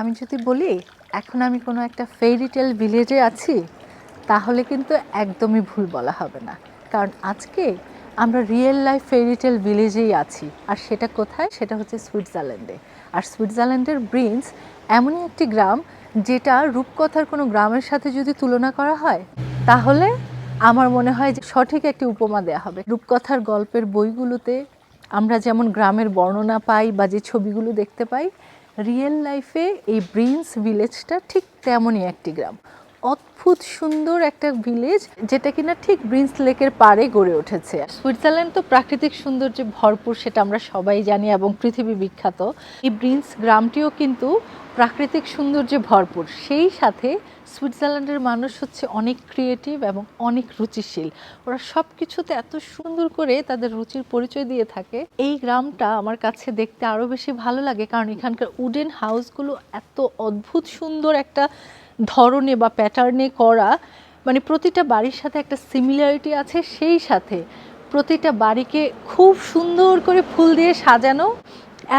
আমি যদি বলি, এখন আমি কোনো একটা ফেরিটেল ভিলেজে আছি, তাহলে কিন্তু একদমই ভুল বলা হবে না। কারণ আজকে আমরা রিয়েল লাইফ ফেরিটেল ভিলেজেই আছি, আর সেটা কোথায়? সেটা হচ্ছে সুইজারল্যান্ডে আর সুইজারল্যান্ডের ব্রিন্স এমনই একটি গ্রাম, যেটা রূপকথার কোনো গ্রামের সাথে যদি তুলনা করা হয়, তাহলে আমার মনে হয় যে সঠিক একটি উপমা দেওয়া হবে। রূপকথার গল্পের বইগুলোতে আমরা যেমন গ্রামের বর্ণনা পাই বা যে ছবিগুলো দেখতে পাই রিয়েল লাইফে এই ব্রিন্স ভিলেজটা ঠিক তেমনই একটি গ্রাম। অদ্ভুত সুন্দর একটা ভিলেজ যেটা কিনা ঠিক ব্রিন্স লেকের পাড়ে গড়ে উঠেছে। সুইজারল্যান্ড তো প্রাকৃতিক সৌন্দর্যে ভরপুর সেটা আমরা সবাই জানি এবং পৃথিবী বিখ্যাত। এই ব্রিন্স গ্রামটিও কিন্তু প্রাকৃতিক সৌন্দর্যে ভরপুর। সেই সাথে সুইজারল্যান্ডের মানুষ হচ্ছে অনেক ক্রিয়েটিভ এবং অনেক রুচিশীল। ওরা সব কিছুতে এত সুন্দর করে তাদের রুচির পরিচয় দিয়ে থাকে। এই গ্রামটা আমার কাছে দেখতে আরও বেশি ভালো লাগে কারণ এখানকার উডেন হাউসগুলো এত অদ্ভুত সুন্দর একটা ধরনে বা প্যাটার্নে করা মানে প্রতিটা বাড়ির সাথে একটা সিমিলারিটি আছে, সেই সাথে প্রতিটা বাড়িকে খুব সুন্দর করে ফুল দিয়ে সাজানো,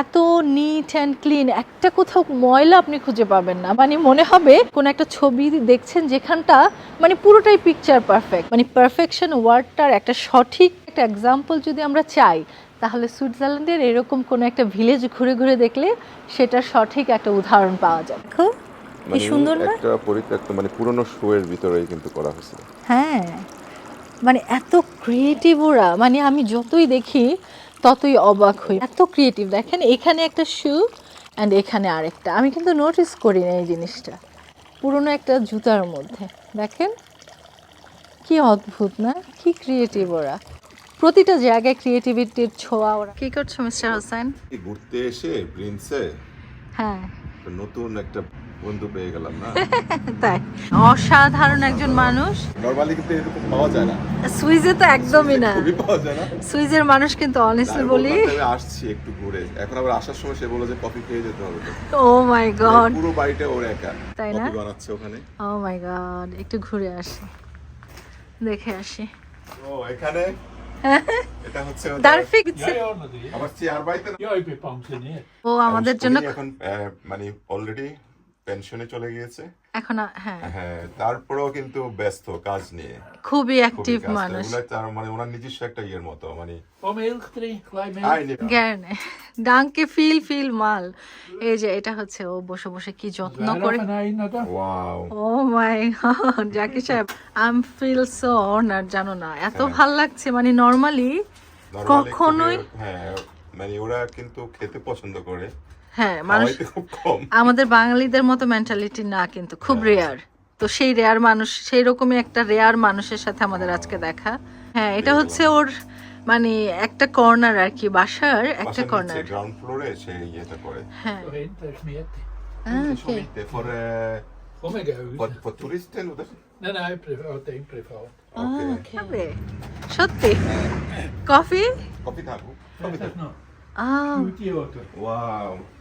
এত নিট অ্যান্ড ক্লিন একটা কোথাও ময়লা আপনি খুঁজে পাবেন না। মানে মনে হবে কোন একটা ছবি দেখছেন যেখানটা মানে পুরোটাই পিকচার পারফেক্ট মানে পারফেকশন ওয়ার্ডটার একটা সঠিক একটা এক্সাম্পল যদি আমরা চাই, তাহলে সুইজারল্যান্ডের এরকম কোনো একটা ভিলেজ ঘুরে ঘুরে দেখলে সেটার সঠিক একটা উদাহরণ পাওয়া যায়। দেখো কি মানে সুন্দর না? একটা পরিত্যক্ত মানে পুরনো শো এর ভিতরেই কিন্তু করা হয়েছে হ্যাঁ। মানে এত ক্রিয়েটিভ ওরা মানে আমি যতই দেখি ততই অবাক হই। এত ক্রিয়েটিভ দেখেন এখানে একটা শু অ্যান্ড এখানে আরেকটা। আমি কিন্তু নোটিস করি না এই জিনিসটা। পুরনো একটা জুতার মধ্যে। দেখেন কি অদ্ভুত না? কি ক্রিয়েটিভ ওরা। প্রতিটা জায়গায় ক্রিয়েটিভিটির ছোঁয়া ওরা। কি করছ মিস্টার হোসেন? ঘুরতে এসে প্রিন্সে হ্যাঁ। নতুন একটা বন্ধু পেয়ে গেলাম না। তাই। অসাধারণ একজন মানুষ। নরমালি কিন্তু এরকম পাওয়া যায় না। সুইজে তো একদমই না। খুবই পাওয়া যায় না। সুইজের মানুষ কিন্তু অনেস্টলি বলি। আমি আসছি একটু ঘুরে। এখন আবার আসার সময় সে বলল যে কফি খেয়ে যেতে হবে ও মাই গড পুরো বাড়িটা ওর একা। তাই না? কফি বানাচ্ছে ওখানে। ও মাই গড একটু ঘুরে আসি। দেখে আসি। ও এখানে? এটা হচ্ছে. ও আমাদের জন্য এখন মানে অলরেডি পেনশনে চলে গিয়েছে। এখন হ্যাঁ। হ্যাঁ তারপরেও কিন্তু ব্যস্ত কাজ নিয়ে। খুবই অ্যাক্টিভ মানুষ। তার মানে ওনার নিজস্ব একটা ইয়ের মতো মানে ডাঙ্কে ফিল ফিল মাল। এই যে এটা হচ্ছে ও বসে বসে কি যত্ন করে। ও মাই গড জাকি সাহেব I am feel so honour জানো না? এত ভালো লাগছে মানে নর্মালি কখনোই হ্যাঁ মানে ওরা কিন্তু খেতে পছন্দ করে। হ্যাঁ মানুষ আমাদের বাঙালিদের মতো মেন্টালিটি না কিন্তু খুব রেয়ার তো সেই রেয়ার মানুষ সেই রকমই একটা রেয়ার মানুষের সাথে আমাদের আজকে দেখা। হ্যাঁ এটা হচ্ছে ওর মানে একটা কর্নার আর কি বাসার একটা কর্নার গ্রাউন্ড ফ্লোরে সে ইয়েটা করে। হ্যাঁ। সত্যি? Coffee? taco. Kopi Dat is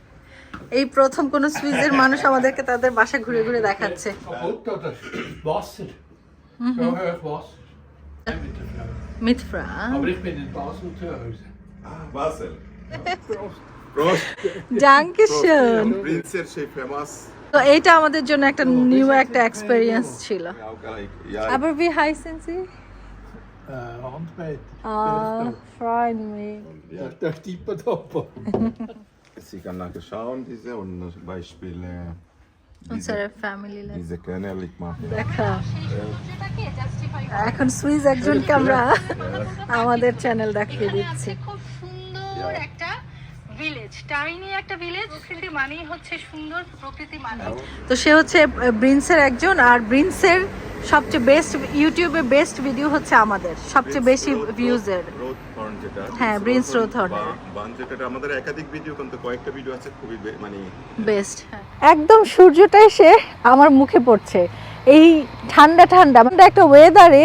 এই প্রথম কোন সুইজের মানুষ আমাদেরকে তাদের বাসা ঘুরে ঘুরে দেখাচ্ছে। তো এটা আমাদের জন্য একটা নিউ একটা এক্সপেরিয়েন্স ছিল। আবার বি হাই সেন্সি আহ ফ্রাইন op. Sie kann nachher schauen, diese und zum Beispiel äh, diese, উনসারের family life diese Kernel ich mache. দেখা এখন সুইজ একজনকে আমরা আমাদের চ্যানেল দেখিয়ে দিচ্ছি খুব সুন্দর একটা ভিলেজ টাইনি একটা ভিলেজ প্রকৃতি মানেই হচ্ছে সুন্দর প্রকৃতি মানে তো সে হচ্ছে ব্রিন্সের একজন আর ব্রিন্সের সবচেয়ে বেস্ট ইউটিউবে বেস্ট ভিডিও হচ্ছে আমাদের সবচেয়ে বেশি ভিউজের যেটা হ্যাঁ, ব্রেন বান যেটা আমাদের একাধিক ভিডিও কিন্তু কয়েকটা ভিডিও আছে খুবই মানে বেস্ট একদম সূর্যটা এসে আমার মুখে পড়ছে। এই ঠান্ডা ঠান্ডা মানে একটা ওয়েদারে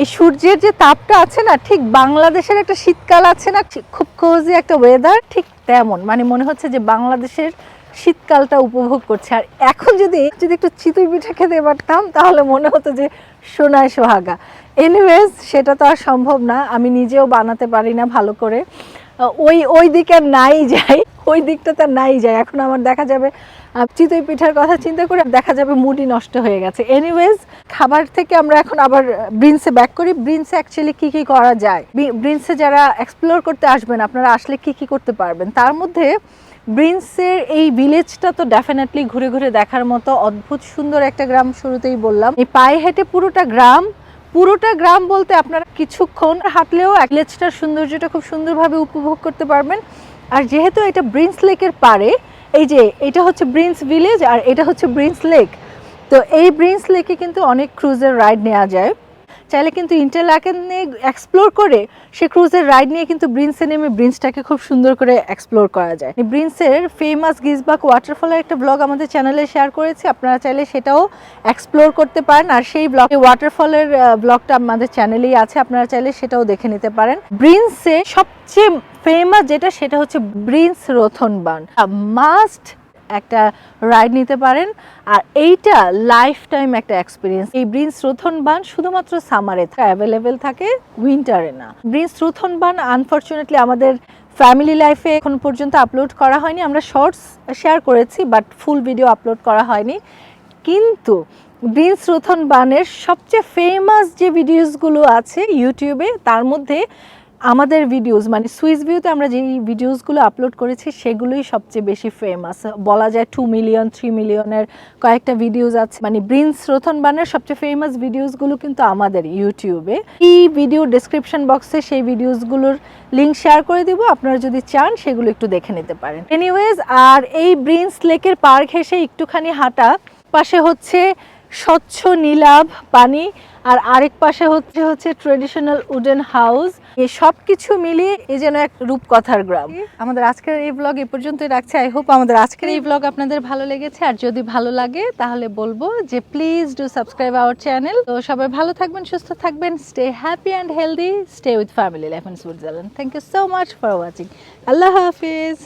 এই সূর্যের যে তাপটা আছে না ঠিক বাংলাদেশের একটা শীতকাল আছে না ঠিক খুব কোজি একটা ওয়েদার ঠিক তেমন। মানে মনে হচ্ছে যে বাংলাদেশের শীতকালটা উপভোগ করছে। আর এখন যদি যদি একটু চিতই পিঠা খেতে পারতাম, তাহলে মনে হতো যে সোনায় সোহাগা। এনিওয়েজ সেটা তো আর সম্ভব না। আমি নিজেও বানাতে পারি না ভালো করে। ওই ওই দিকে নাই যাই ওই দিকটাতে আর নাই যায়। এখন আমার দেখা যাবে চিতই পিঠার কথা চিন্তা করে দেখা যাবে মুডই নষ্ট হয়ে গেছে। এনিওয়েজ খাবার থেকে আমরা এখন আবার ব্রিন্সে ব্যাক করি। ব্রিন্সে অ্যাকচুয়ালি কি কি করা যায়? ব্রিন্সে যারা এক্সপ্লোর করতে আসবেন, আপনারা আসলে কি কি করতে পারবেন? তার মধ্যে ব্রিন্সের এই ভিলেজটা তো ডেফিনেটলি ঘুরে ঘুরে দেখার মতো অদ্ভুত সুন্দর একটা গ্রাম শুরুতেই বললাম। এই পায়ে হেঁটে পুরোটা গ্রাম পুরোটা গ্রাম বলতে আপনারা কিছুক্ষণ হাঁটলেও এক ভিলেজটার সৌন্দর্যটা খুব সুন্দরভাবে উপভোগ করতে পারবেন। আর যেহেতু এটা ব্রিন্স লেকের পারে এই যে এটা হচ্ছে ব্রিন্স ভিলেজ আর এটা হচ্ছে ব্রিন্স লেক তো এই ব্রিন্স লেকে কিন্তু অনেক ক্রুজের রাইড নেওয়া যায়। চাইলে কিন্তু ইন্টারল্যাকেন নিয়ে এক্সপ্লোর করে সে ক্রুজের রাইড নিয়ে কিন্তু ব্রিন্সে নেমে ব্রিন্সটাকে খুব সুন্দর করে এক্সপ্লোর করা যায়। ব্রিন্সের ফেমাস গিজবাক ওয়াটারফলের একটা ব্লগ আমাদের চ্যানেলে শেয়ার করেছি, আপনারা চাইলে সেটাও এক্সপ্লোর করতে পারেন। আর সেই ব্লগ ওয়াটারফলের ব্লগটা আমাদের চ্যানেলেই আছে, আপনারা চাইলে সেটাও দেখে নিতে পারেন। ব্রিন্সে সবচেয়ে ফেমাস যেটা, সেটা হচ্ছে ব্রিন্স রোথনবান মাস্ট একটা রাইড নিতে পারেন। আর এইটা লাইফ টাইম একটা এক্সপিরিয়েন্স এই ব্রিন্স রোথন বান শুধুমাত্র সামারে অ্যাভেলেবেল থাকে উইন্টারে না। ব্রিন্স রোথন বান আনফর্চুনেটলি আমাদের ফ্যামিলি লাইফে এখন পর্যন্ত আপলোড করা হয়নি। আমরা শর্টস শেয়ার করেছি বাট ফুল ভিডিও আপলোড করা হয়নি। কিন্তু ব্রিন্স রোথন বানের সবচেয়ে ফেমাস যে ভিডিওসগুলো আছে ইউটিউবে তার মধ্যে আমাদের ভিডিওস মানে সুইস ভিউতে আমরা যে ভিডিওসগুলো আপলোড করেছি, সেগুলোই সবচেয়ে বেশি ফেমাস বলা যায় টু মিলিয়ন থ্রি মিলিয়নের কয়েকটা ভিডিওস আছে। মানে ব্রিন্স রোথনবানের সবচেয়ে ফেমাস ভিডিওসগুলো কিন্তু আমাদের ইউটিউবে এই ভিডিও ডিসক্রিপশন বক্সে সেই ভিডিওসগুলোর লিঙ্ক শেয়ার করে দিব। আপনারা যদি চান, সেগুলো একটু দেখে নিতে পারেন। এনিওয়েজ আর এই ব্রিন্স লেকের পার্ক ঘেসে একটুখানি হাঁটা, পাশে হচ্ছে স্বচ্ছ নীলাভ পানি, আর আরেক পাশে হচ্ছে হচ্ছে ট্রেডিশনাল উডেন হাউস এই সব কিছু মিলিয়ে এই যেন এক রূপকথার গ্রাম। আমাদের আজকের এই ব্লগ এ পর্যন্তই রাখছে। আই হোপ আমাদের আজকের এই ব্লগ আপনাদের ভালো লেগেছে। আর যদি ভালো লাগে, তাহলে বলব যে please do subscribe our channel তো সবাই ভালো থাকবেন, সুস্থ থাকবেন stay happy and healthy stay with family life in Switzerland thank you so much for watching Allah Hafiz.